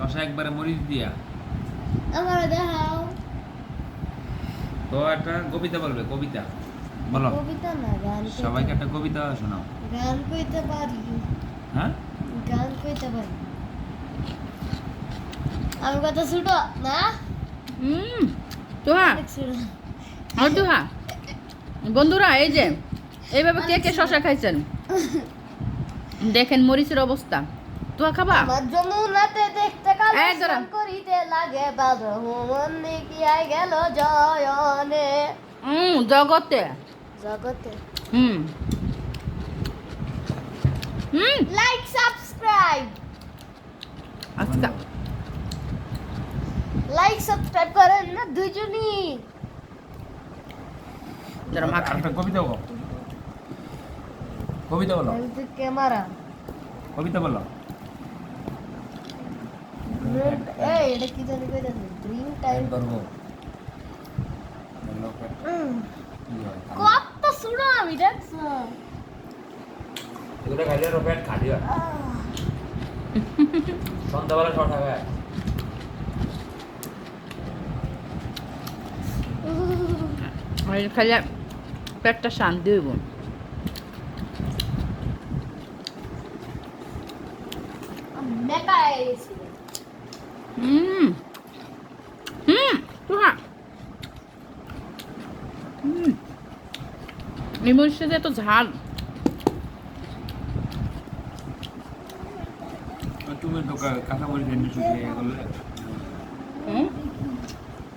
শশা একবারে মরিচ দিয়া। আমার দেখাও। তো একটা কবিতা বলবে কবিতা। বলো। কবিতা না গান সবাইকে একটা কবিতা শোনাও। গান কইতে পারি। হ্যাঁ? গান কইতে পারি। আমি কত ছোট না? হুম তুহা। আর তুহা। বন্ধুরা এই যে এইভাবে কে কে শশা খাইছেন? দেখেন মরিচের অবস্থা। তুহা খাবা? আমার যমুনাতে দেখতে কাল এই করিতে লাগে বাদর মন দেখিয়াই গেল জয়নে। হুম জগতে। জগতে। হুম। হুম। লাইক সাবস্ক্রাইব আচ্ছা। লাইক সাবস্ক্রাইব করেন না দুজনই যারা মা। একটা কবিতা বলো। কবিতা বলো। ক্যামেরা। কবিতা বলো। এই এটা কি জানি কইতাছে ড্রিম টাইম করব কত শুনো আমি দেখছ। এগুলো খাইলে রোপেন খালি হয়। সন্ধ্যাবেলা খাইলে পেটটা শান্তি হইব মেকা এসে হুম হুম তুহা হুম এই মরিচটা এত ঝাল। তুমি কাঁচা মরিচ শুকিয়ে করলে।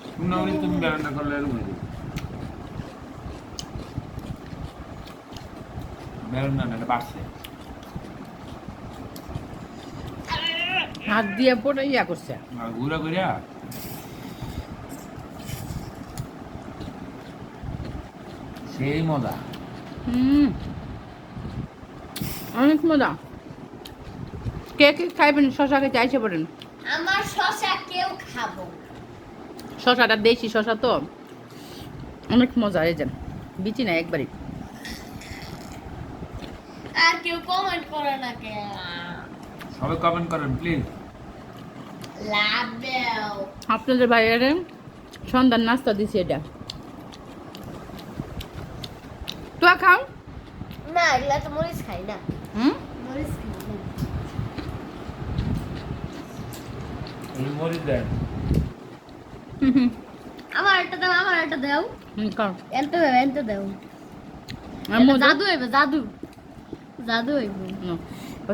শুকনো মরিচ তুমি রান্না করলে এরকম না বাড়ছে। হাত দিয়ে পড়ে ইয়া করছে। ঘুরা ঘুরা সেই মজা। হুম। অনেক মজা। কে কে খাইবেন? শশাকে চাইছে পড়েন আমার শশা কেউ খাব শশাটা দেশি শশা তো। অনেক মজা এই যে। বিচি না একবারই। আর কেউ কমেন্ট করে না কে সবাই কমেন্ট করেন প্লিজ লাভ দাও আপনাদের বাইরে সন্ধ্যার নাস্তা দিছি এটা। তো খাও। না এগুলা তো মরিচ খাই না। হুম? মরিচ খাই না। মরিচ দেন। আমার একটা দাও আমার একটা দাও। হুম, খাও এনতে দাও এনতে দাও। জাদু হইবে জাদু। জাদু হইব। নো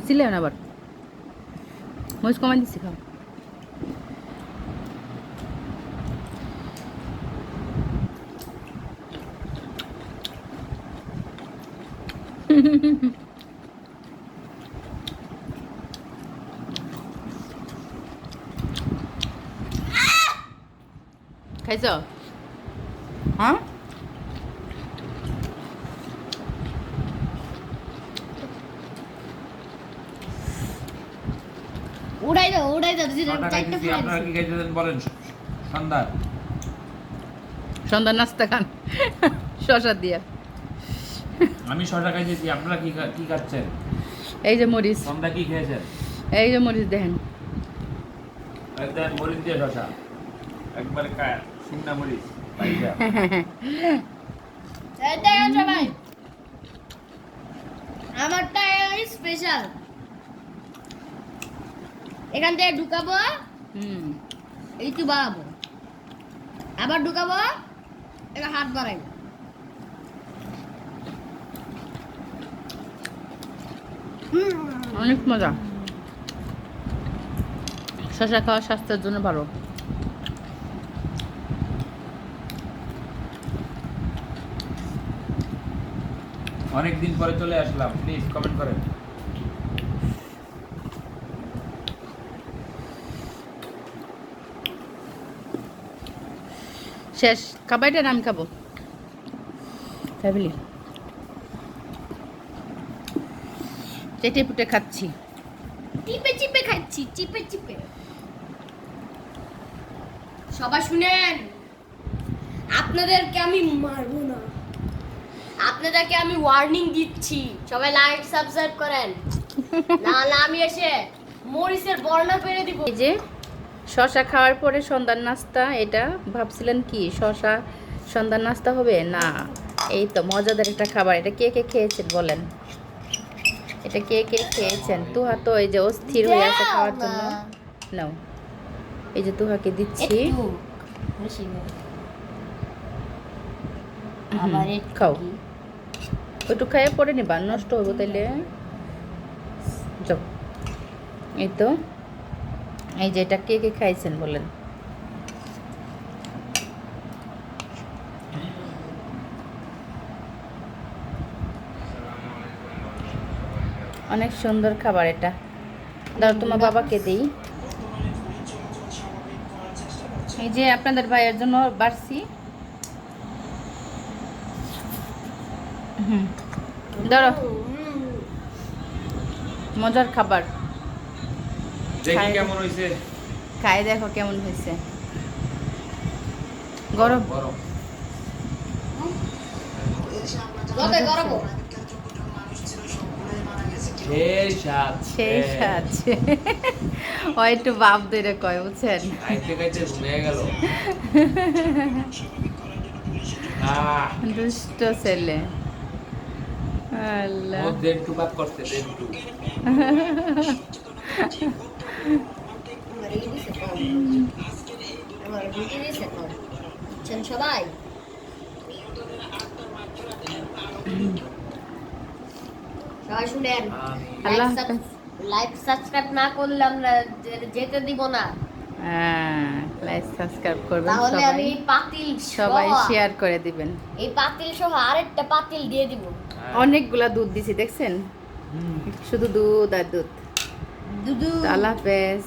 ছিলে না আবার। মরিচ কমাই দিচ্ছি খাও। খাইছ হ্যাঁ উড়াই দাও উড়াই দাও চারটে আপনারা কি খাইতেছেন বলেন সন্ধ্যা সন্ধ্যার নাস্তা খান শশা দিয়া আমি শশা খাইতেছি আপনারা কি কি খাচ্ছেন? এই যে মরিচ। সন্ধ্যা কি খেয়েছেন? এই যে মরিচ দেখেন। একদম মরিচ দিয়ে শশা একবারে কায়া শুকনা মরিচ এই আমারটা স্পেশাল এখান থেকে ঢুকাবো হুম। এইটু বাড়াবো। আবার ঢুকাবো এবার হাত বাড়াইবো। অনেক মজা। শশা খাওয়া স্বাস্থ্যের জন্য ভালো। অনেক দিন পরে চলে আসলাম প্লিজ কমেন্ট করেন। শেষ খাবাইটা আমি খাব। ফ্যামিলি। চেটে পুটে খাচ্ছি। চিপে চিপে খাচ্ছি চিপে চিপে। সবাই শুনেন আপনাদেরকে আমি মারবো না। আপনাদেরকে আমি ওয়ার্নিং দিচ্ছি সবাই লাইক সাবস্ক্রাইব করেন। না না আমি এসে মরিচের বর্ণা পেরে দিব। এই যে শশা খাওয়ার পরে সন্ধ্যার নাস্তা এটা ভাবছিলেন কি শশা সন্ধ্যার নাস্তা হবে? না এই তো মজাদার একটা খাবার এটা কে কে খেয়েছেন বলেন। এটা কে কে খেয়েছেন? তুহা তো এই যে অস্থির হয়ে আছে খাওয়ার না। জন্য। নাও। এই যে তুহাকে দিচ্ছি। খাও? একটু খাইয়ে পরে নিবা নষ্ট হব তাইলে। যাও। এই তো। এই যে এটা কে কে খাইছেন বলেন? অনেক সুন্দর খাবার এটা। দাও তোমার বাবাকে দিই। এই যে আপনাদের ভাইয়ের জন্য বাড়ছি। হুম ধরো। মজার খাবার। কেমন হয়েছে খাই দেখো কেমন হয়েছে গরম। গরম। গরম। স্বাদ সেই স্বাদ ও একটু বাপ ধরে কয় বুঝছেন? খাইতে খাইতে ঘুমিয়ে গেল। দুষ্ট ছেলে। আল্লাহ। ও করতে সবাই? সবাই শুনেন। আল্লাহ লাইক লাইক সাবস্ক্রাইব না করলে আমরা যেতে দিব না। হ্যাঁ লাইক সাবস্ক্রাইব করবেন তাহলে আমি পাতিল সবাই শেয়ার করে দিবেন। এই পাতিল সহ আরেকটা পাতিল দিয়ে দিব। অনেকগুলা দুধ দিছি দেখছেন? শুধু দুধ আর দুধ। আল্লাহ হাফেজ।